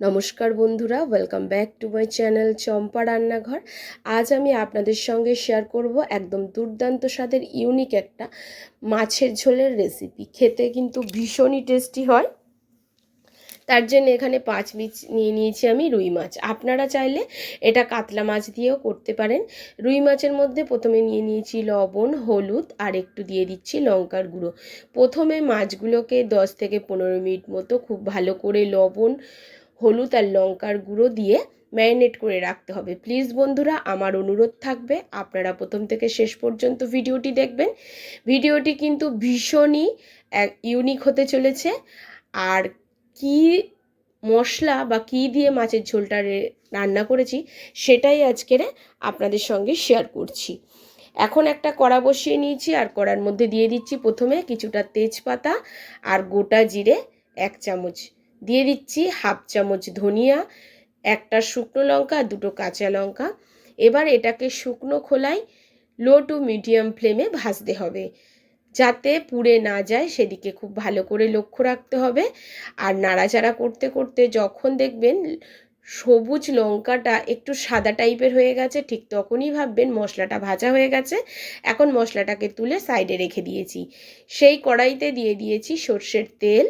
নমস্কার বন্ধুরা welcome back to my channel Champa Rannaghar. আজ আমি আপনাদের সঙ্গে শেয়ার করব একদম দুর্দান্ত স্বাদের ইউনিক একটা মাছের ঝোলের রেসিপি খেতে কিন্তু ভীষণই টেস্টি হয়। তার জন্য এখানে পাঁচ মিচ নিয়ে নিয়েছি আমি রুই মাছ। আপনারা চাইলে এটা কাতলা মাছ দিয়েও করতে পারেন। রুই মাছের মধ্যে প্রথমে নিয়ে নিয়েছি লবণ, হলুদ আর একটু দিয়ে দিচ্ছি লঙ্কার গুঁড়ো। প্রথমে মাছগুলোকে দশ থেকে পনেরো মিনিট মতো খুব ভালো করে লবণ হলুদ আর লঙ্কার গুঁড়ো দিয়ে ম্যারিনেট করে রাখতে হবে। প্লিজ বন্ধুরা, আমার অনুরোধ থাকবে, আপনারা প্রথম থেকে শেষ পর্যন্ত ভিডিওটি দেখবেন। ভিডিওটি কিন্তু ভীষণই ইউনিক হতে চলেছে। আর কি মশলা বা কি দিয়ে মাছের ঝোলটা রান্না করেছি, সেটাই আজকের আপনাদের সঙ্গে শেয়ার করছি। এখন একটা কড়া বসিয়ে নিয়েছি, আর কড়ার মধ্যে দিয়ে দিচ্ছি প্রথমে কিছুটা তেজপাতা আর গোটা জিরে এক চামচ। দিয়ে দিচ্ছি হাফ চামচ ধনিয়া, একটা শুকনো লঙ্কা, দুটো কাঁচা লঙ্কা। এবার এটাকে শুকনো খোলায় লো টু মিডিয়াম ফ্লেমে ভাজতে হবে। যাতে পুড়ে না যায়, সেদিকে খুব ভালো করে লক্ষ্য রাখতে হবে। আর নাড়াচাড়া করতে করতে যখন দেখবেন সবুজ লঙ্কাটা একটু সাদা টাইপের হয়ে গেছে, ঠিক তখনই ভাববেন মশলাটা ভাজা হয়ে গেছে। এখন মশলাটাকে তুলে সাইডে রেখে দিয়েছি। সেই কড়াইতে দিয়ে দিয়েছি সর্ষের তেল।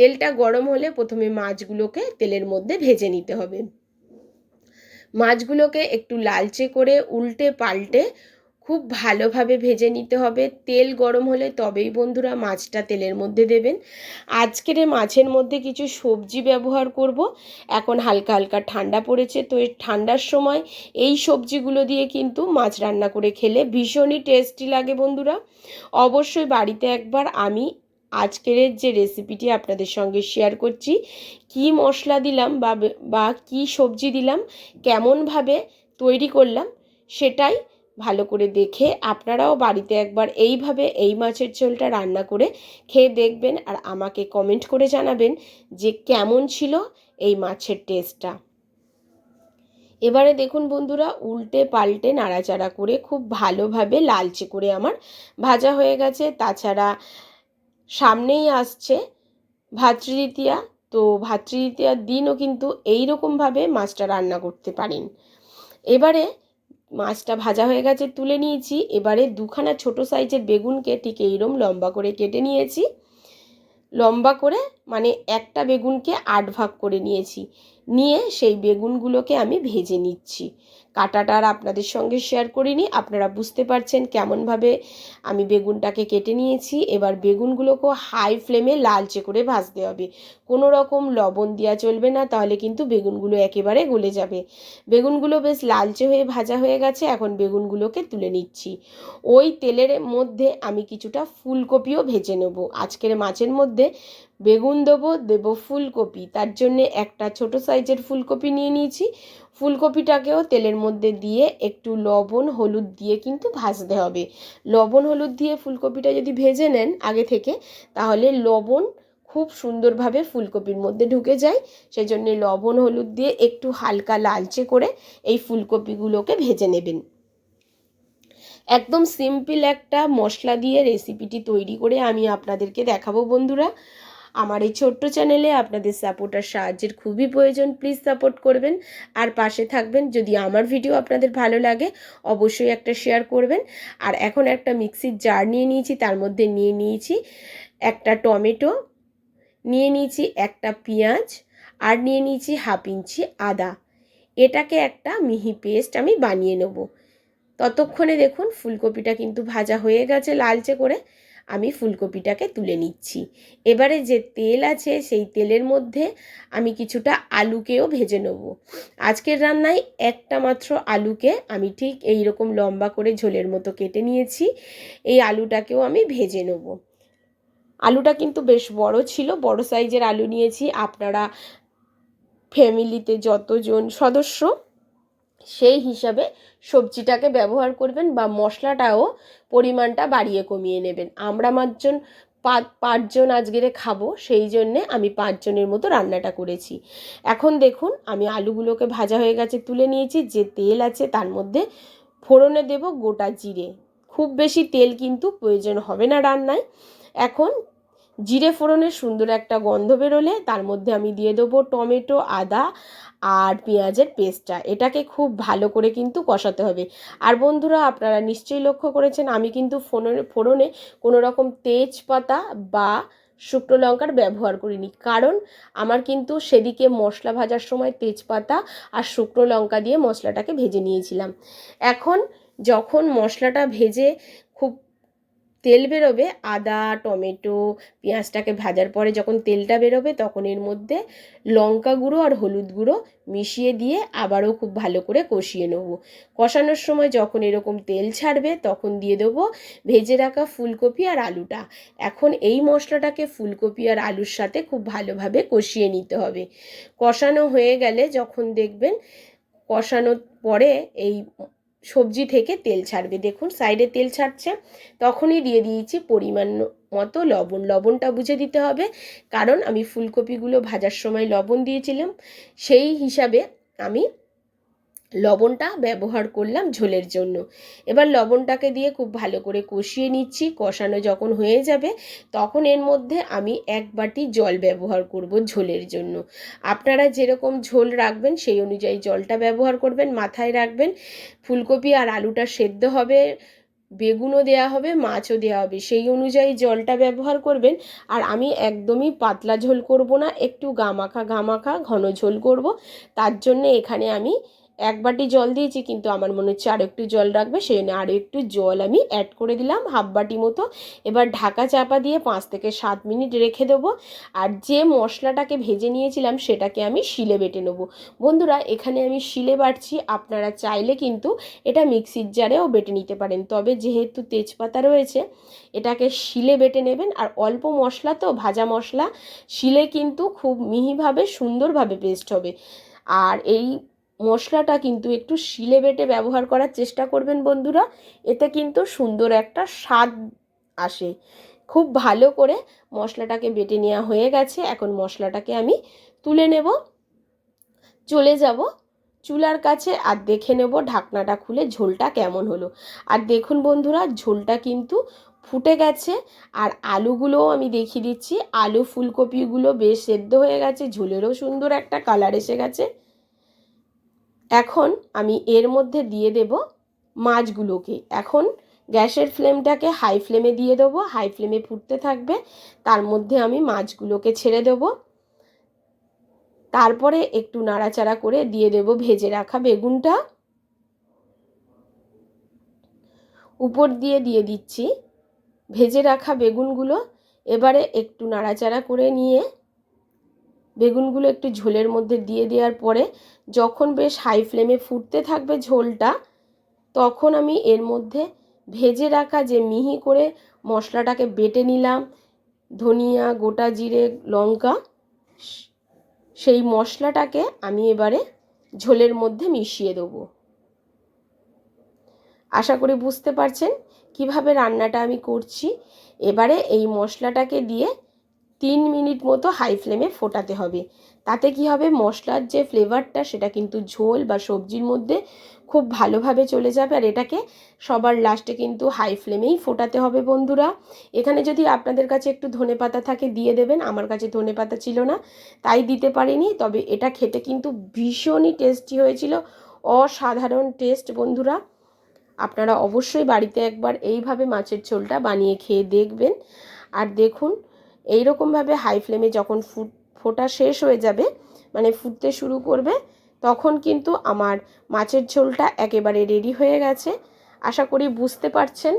তেলটা গরম হলে প্রথমে মাছগুলোকে তেলের মধ্যে ভেজে নিতে হবে। মাছগুলোকে একটু লালচে করে উল্টে পাল্টে খুব ভালোভাবে ভেজে নিতে হবে। তেল গরম হলে তবেই বন্ধুরা মাছটা তেলের মধ্যে দেবেন। আজকের মাছের মধ্যে কিছু সবজি ব্যবহার করব। এখন হালকা হালকা ঠান্ডা পড়েছে, তো এই ঠান্ডার সময় এই সবজিগুলো দিয়ে কিন্তু মাছ রান্না করে খেলে ভীষণই টেস্টি লাগে বন্ধুরা। অবশ্যই বাড়িতে একবার আমি আজকের যে রেসিপিটি আপনাদের সঙ্গে শেয়ার করছি, কি মশলা দিলাম বা বা কী সবজি দিলাম কেমনভাবে তৈরি করলাম, সেটাই ভালো করে দেখে আপনারাও বাড়িতে একবার এইভাবে এই মাছের ঝোলটা রান্না করে খেয়ে দেখবেন আর আমাকে কমেন্ট করে জানাবেন যে কেমন ছিল এই মাছের টেস্টটা এবারে দেখুন বন্ধুরা, উল্টে পাল্টে নাড়াচাড়া করে খুব ভালোভাবে লালচে করে আমার ভাজা হয়ে গেছে। তাছাড়া সামনেই আসছে ভাতৃদ্বিতীয়া। তো ভাতৃদ্বিতীয়ার দিনও কিন্তু এই রকমভাবে মাছটা রান্না করতে পারেন। এবারে মাছটা ভাজা হয়ে গেছে, তুলে নিয়েছি। এবারে দুখানা ছোট সাইজের বেগুনকে ঠিক এইরম লম্বা করে কেটে নিয়েছি। লম্বা করে মানে একটা বেগুনকে আট ভাগ করে নিয়েছি। নিয়ে সেই বেগুনগুলোকে আমি ভেজে নিচ্ছি। কাটাটা আর আপনাদের সঙ্গে শেয়ার করিনি। আপনারা বুঝতে পারছেন কেমনভাবে আমি বেগুনটাকে কেটে নিয়েছি। এবার বেগুনগুলোকেও হাই ফ্লেমে লালচে করে ভাজতে হবে। কোনো রকম লবণ দেওয়া চলবে না, তাহলে কিন্তু বেগুনগুলো একেবারে গলে যাবে। বেগুনগুলো বেশ লালচে হয়ে ভাজা হয়ে গেছে, এখন বেগুনগুলোকে তুলে নিচ্ছি। ওই তেলের মধ্যে আমি কিছুটা ফুলকপিও ভেজে নেব। আজকের মাছের মধ্যে বেগুন দেবো দেবো ফুলকপি। তার জন্যে একটা ছোট সাইজের ফুলকপি নিয়ে নিয়েছি। ফুলকপিটাকেও তেলের মধ্যে দিয়ে একটু লবণ, হলুদ দিয়ে কিন্তু ভাজতে হবে। লবণ, হলুদ দিয়ে ফুলকপিটা যদি ভেজে নেন আগে থেকে, তাহলে লবণ খুব সুন্দরভাবে ফুলকপির মধ্যে ঢুকে যায়। সেই জন্যে লবণ, হলুদ দিয়ে একটু হালকা লালচে করে এই ফুলকপিগুলোকে ভেজে নেবেন। একদম সিম্পল একটা মশলা দিয়ে রেসিপিটি তৈরি করে আমি আপনাদেরকে দেখাবো বন্ধুরা। আমার এই ছোট্ট চ্যানেলে আপনাদের সাপোর্ট আর সাহায্যের খুবই প্রয়োজন প্লিজ সাপোর্ট করবেন। আর পাশে থাকবেন, যদি আমার ভিডিও আপনাদের ভালো লাগে, অবশ্যই একটা শেয়ার করবেন। আর এখন একটা মিক্সির জার নিয়ে নিয়েছি, তার মধ্যে নিয়ে নিয়েছি একটা টমেটো, নিয়ে নিয়েছি একটা পেঁয়াজ, আর নিয়ে নিয়েছি হাফ ইঞ্চি আদা। এটাকে একটা মিহি পেস্ট আমি বানিয়ে নেব। ততক্ষণে দেখুন, ফুলকপিটা কিন্তু ভাজা হয়ে গেছে লালচে করে। আমি ফুলকপিটাকে তুলে নিচ্ছি। এবারে যে তেল আছে সেই তেলের মধ্যে আমি কিছুটা আলুকেও ভেজে নেব। আজকের রান্নায় একটা মাত্র আলুকে আমি ঠিক এই রকম লম্বা করে ঝোলের মতো কেটে নিয়েছি। এই আলুটাকেও আমি ভেজে নেব। আলুটা কিন্তু বেশ বড় ছিল, বড় সাইজের আলু নিয়েছি। আপনারা ফ্যামিলিতে যতজন সদস্য সেই হিসাবে সবজিটাকে ব্যবহার করবেন বা মশলাটাও পরিমাণটা বাড়িয়ে কমিয়ে নেবেন। আমরা পাঁচজন পাঁচজন আজকেরে খাব, সেই জন্যে আমি পাঁচজনের মতো রান্নাটা করেছি। এখন দেখুন, আমি আলুগুলোকে ভাজা হয়ে গেছে, তুলে নিয়েছি, যে তেল আছে তার মধ্যে ফোড়নে দেব গোটা জিরে। খুব বেশি তেল কিন্তু প্রয়োজন হবে না রান্নায়। এখন জিরে ফোড়নের সুন্দর একটা গন্ধ বেরোলে, তার মধ্যে আমি দিয়ে দেবো টমেটো, আদা আর পেঁয়াজের পেস্টটা এটাকে খুব ভালো করে কিন্তু কষাতে হবে। আর বন্ধুরা, আপনারা নিশ্চয়ই লক্ষ্য করেছেন, আমি কিন্তু ফোড়নে ফোড়নে কোনো রকম তেজপাতা বা শুকনো লঙ্কার ব্যবহার করিনি। কারণ আমার কিন্তু সেদিকে মশলা ভাজার সময় তেজপাতা আর শুকনো লঙ্কা দিয়ে মশলাটাকে ভেজে নিয়েছিলাম। এখন যখন মশলাটা ভেজে খুব তেল বেরোবে, আদা, টমেটো, পেঁয়াজটাকে ভাজার পরে যখন তেলটা বেরোবে তখন এর মধ্যে লঙ্কা গুঁড়ো আর হলুদ গুঁড়ো মিশিয়ে দিয়ে আবারও খুব ভালো করে কষিয়ে নেব। কষানোর সময় যখন এরকম তেল ছাড়বে তখন দিয়ে দেবো ভেজে রাখা ফুলকপি আর আলুটা। এখন এই মশলাটাকে ফুলকপি আর আলুর সাথে খুব ভালোভাবে কষিয়ে নিতে হবে। কষানো হয়ে গেলে যখন দেখবেন কষানোর পরে এই সবজি থেকে তেল ছাড়বে। দেখুন, সাইডে তেল ছাড়ছে, তখনই দিয়ে দিয়েছি পরিমাণ মতো লবণ। লবণটা বুঝে দিতে হবে, কারণ আমি ফুলকপিগুলো ভাজার সময় লবণ দিয়েছিলাম। সেই হিসাবে আমি লবণটা ব্যবহার করলাম ঝোলের জন্য। এবার লবণটাকে দিয়ে খুব ভালো করে কষিয়ে নিচ্ছি। কষানো যখন হয়ে যাবে, তখন এর মধ্যে আমি এক বাটি জল ব্যবহার করব ঝোলের জন্য। আপনারা যেরকম ঝোল রাখবেন, সেই অনুযায়ী জলটা ব্যবহার করবেন, মাথায় রাখবেন। ফুলকপি আর আলুটা সেদ্ধ হবে, বেগুনও দেওয়া হবে, মাছও দেওয়া হবে, সেই অনুযায়ী জলটা ব্যবহার করবেন। আর আমি একদমই পাতলা ঝোল করব না, একটু গামাখা গামাখা ঘন ঝোল করব। তার জন্য এখানে আমি এক বাটি জল দিয়েছি, কিন্তু আমার মনে হচ্ছে আরও একটু জল রাখবে সেই জন্য আরও একটু জল আমি অ্যাড করে দিলাম, হাফ বাটি মতো। এবার ঢাকা চাপা দিয়ে পাঁচ থেকে সাত মিনিট রেখে দেবো, আর যে মশলাটাকে ভেজে নিয়েছিলাম সেটাকে আমি শিলে বেটে নেব। বন্ধুরা, এখানে আমি শিলে বাটছি, আপনারা চাইলে কিন্তু এটা মিক্সির জারেও বেটে নিতে পারেন। তবে যেহেতু তেজপাতা রয়েছে, এটাকে শিলে বেটে নেবেন, আর অল্প মশলা তো, ভাজা মশলা, শিলে কিন্তু খুব মিহিভাবে, সুন্দরভাবে পেস্ট হবে। আর এই মশলাটা কিন্তু একটু শিলে বেটে ব্যবহার করার চেষ্টা করবেন বন্ধুরা। এতে কিন্তু সুন্দর একটা স্বাদ আসে। খুব ভালো করে মশলাটাকে বেটে নেওয়া হয়ে গেছে। এখন মশলাটাকে আমি তুলে নেব। চলে যাব চুলার কাছে আর দেখে নেব ঢাকনাটা খুলে ঝোলটা কেমন হলো। আর দেখুন বন্ধুরা, ঝোলটা কিন্তু ফুটে গেছে। আর আলুগুলোও আমি দেখিয়ে দিচ্ছি। আলু ফুলকপিগুলো বেশ সেদ্ধ হয়ে গেছে। ঝোলেরও সুন্দর একটা কালার এসে গেছে। এখন আমি এর মধ্যে দিয়ে দেব মাছগুলোকে। এখন গ্যাসের ফ্লেমটাকে হাই ফ্লেমে দিয়ে দেবো, হাই ফ্লেমে ফুটতে থাকবে। তার মধ্যে আমি মাছগুলোকে ছেড়ে দেবো। তারপরে একটু নাড়াচাড়া করে দিয়ে দেব ভেজে রাখা বেগুনটা। উপর দিয়ে দিয়ে দিচ্ছি ভেজে রাখা বেগুনগুলো। এবারে একটু নাড়াচাড়া করে নিয়ে বেগুনগুলো একটু ঝোলের মধ্যে দিয়ে দেওয়ার পরে যখন বেশ হাই ফ্লেমে ফুটতে থাকবে ঝোলটা, তখন আমি এর মধ্যে ভেজে রাখা যে মিহি করে মশলাটাকে বেটে নিলাম, ধনিয়া, গোটা জিরে, লঙ্কা, সেই মশলাটাকে আমি এবারে ঝোলের মধ্যে মিশিয়ে দেবো। আশা করি বুঝতে পারছেন কীভাবে রান্নাটা আমি করছি। এবারে এই মশলাটাকে দিয়ে তিন মিনিট মতো হাই ফ্লেমে ফোটাতে হবে। তাতে কি হবে? মশলার যে ফ্লেভারটা সেটা কিন্তু ঝোল বা সবজির মধ্যে খুব ভালোভাবে চলে যাবে। আর এটাকে সবার লাস্টে কিন্তু হাই ফ্লেমেই ফোটাতে হবে বন্ধুরা। এখানে যদি আপনাদের কাছে একটু ধনে পাতা থাকে, দিয়ে দেবেন। আমার কাছে ধনে পাতা ছিল না, তাই দিতে পারিনি। তবে এটা খেতে কিন্তু ভীষণই টেস্টি হয়েছিল। অসাধারণ টেস্ট বন্ধুরা। আপনারা অবশ্যই বাড়িতে একবার এইভাবে মাছের ঝোলটা বানিয়ে খেয়ে দেখবেন। আর দেখুন এই রকমভাবে হাই ফ্লেমে যখন ফুট, ফোটা শেষ হয়ে যাবে মানে ফুটতে শুরু করবে, তখন কিন্তু আমার মাছের ঝোলটা একেবারে রেডি হয়ে গেছে। আশা করি বুঝতে পারছেন।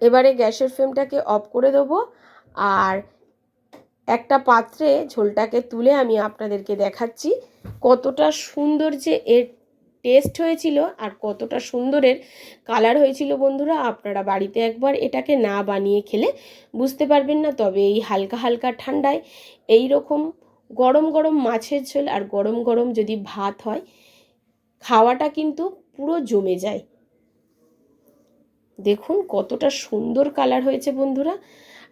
এবারে গ্যাসের ফ্লেমটাকে অফ করে দেবো। আর একটা পাত্রে ঝোলটাকে তুলে আমি আপনাদেরকে দেখাচ্ছি কতটা সুন্দর যে এর টেস্ট হয়েছিল আর কতটা সুন্দরের কালার হয়েছিল বন্ধুরা, আপনারা বাড়িতে একবার এটাকে না বানিয়ে খেলে বুঝতে পারবেন না। তবে এই হালকা হালকা ঠান্ডায় এই রকম গরম গরম মাছের ঝোল আর গরম গরম যদি ভাত হয়, খাওয়াটা কিন্তু পুরো জমে যায়। দেখুন কতটা সুন্দর কালার হয়েছে বন্ধুরা।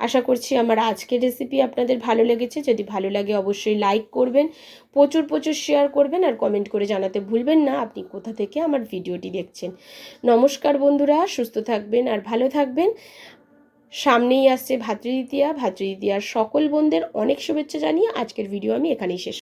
আশা করছি আমার আজকের রেসিপি আপনাদের ভালো লেগেছে। যদি ভালো লাগে অবশ্যই লাইক করবেন, প্রচুর প্রচুর শেয়ার করবেন আর কমেন্ট করে জানাতে ভুলবেন না। আপনি কোথা থেকে আমার ভিডিওটি দেখছেন? নমস্কার বন্ধুরা, সুস্থ থাকবেন আর ভালো থাকবেন। সামনেই আসছে ভাতৃদ্বিতীয়া। ভাতৃদ্বিতীয়ার সকল বোনদের অনেক শুভেচ্ছা জানিয়ে আজকের ভিডিও আমি এখানেই শেষ